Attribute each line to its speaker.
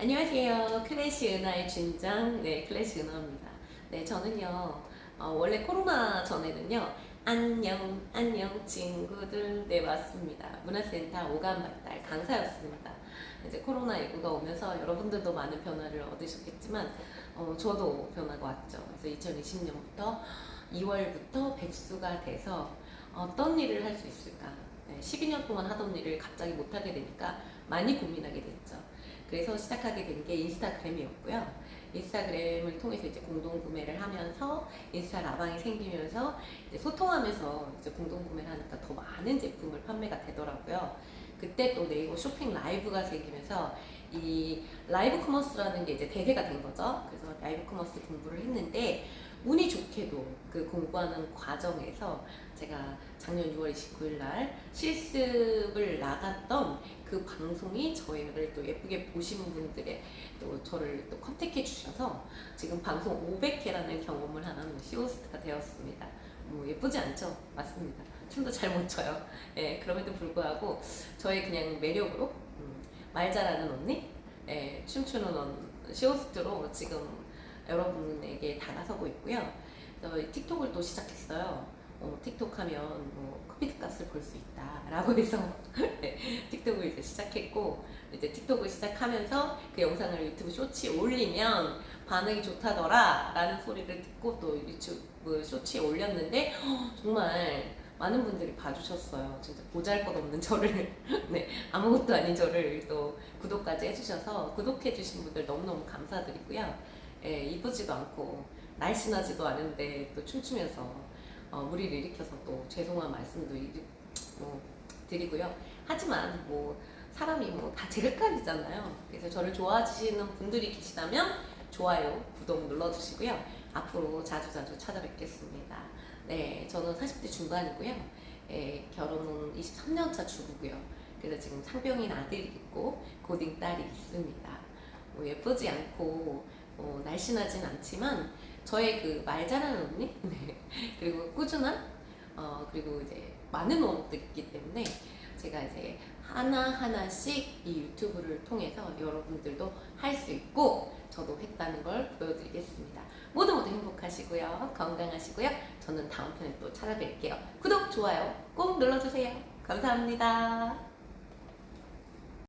Speaker 1: 안녕하세요. 클래시 은하의 준장, 네, 클래시 은하입니다. 네, 저는요, 어, 원래 코로나 전에는요, 안녕, 안녕, 친구들, 네, 맞습니다. 문화센터 오감 발달 강사였습니다. 이제 코로나19가 오면서 여러분들도 많은 변화를 얻으셨겠지만, 어, 저도 변화가 왔죠. 그래서 2020년부터 2월부터 백수가 돼서 어떤 일을 할 수 있을까? 네, 12년 동안 하던 일을 갑자기 못하게 되니까 많이 고민하게 됐죠. 그래서 시작하게 된 게 인스타그램이었고요. 인스타그램을 통해서 이제 공동 구매를 하면서 인스타 라방이 생기면서 이제 소통하면서 이제 공동 구매를 하니까 더 많은 제품을 판매가 되더라고요. 그때 또 네이버 쇼핑 라이브가 생기면서 이 라이브 커머스라는 게 이제 대세가 된 거죠. 그래서 라이브 커머스 공부를 했는데 운이 좋게도 그 공부하는 과정에서 제가 작년 6월 29일 날 실습을 나갔던 그 방송이 저희를 또 예쁘게 보신 분들의 또 저를 또 컨택해 주셔서 지금 방송 500회라는 경험을 하는 시호스트가 되었습니다. 뭐 예쁘지 않죠? 맞습니다. 춤도 잘 못 춰요. 예, 그럼에도 불구하고 저의 그냥 매력으로 음, 말 잘하는 언니, 예, 춤추는 언, 시호스트로 지금 여러분에게 다가서고 있고요. 또 틱톡을 또 시작했어요. 어, 틱톡 하면 뭐 커피드 값을 벌수 있다라고 해서 네, 틱톡을 이제 시작했고 이제 틱톡을 시작하면서 그 영상을 유튜브 쇼츠에 올리면 반응이 좋다더라라는 소리를 듣고 또 유튜브 쇼츠에 올렸는데 허, 정말 많은 분들이 봐주셨어요. 진짜 보잘것없는 저를 네 아무것도 아닌 저를 또 구독까지 해주셔서 구독해주신 분들 너무너무 감사드리고요. 예, 이쁘지도 않고 날씬하지도 않은데 또 춤추면서 어, 무리를 일으켜서 또 죄송한 말씀도 일- 뭐 드리고요. 하지만 뭐 사람이 뭐 다 제각각이잖아요. 그래서 저를 좋아하시는 분들이 계시다면 좋아요, 구독 눌러주시고요. 앞으로 자주자주 찾아뵙겠습니다. 네, 저는 40대 중반이고요. 예, 결혼은 23년차 주부고요. 그래서 지금 상병인 아들이 있고 고딩 딸이 있습니다. 뭐 예쁘지 않고 어, 날씬하진 않지만 저의 그 말 잘하는 언니 네. 그리고 꾸준한 어 그리고 이제 많은 언어들이 있기 때문에 제가 이제 하나 하나씩 이 유튜브를 통해서 여러분들도 할 수 있고 저도 했다는 걸 보여드리겠습니다. 모두 모두 행복하시고요 건강하시고요 저는 다음 편에 또 찾아뵐게요. 구독 좋아요 꼭 눌러주세요. 감사합니다.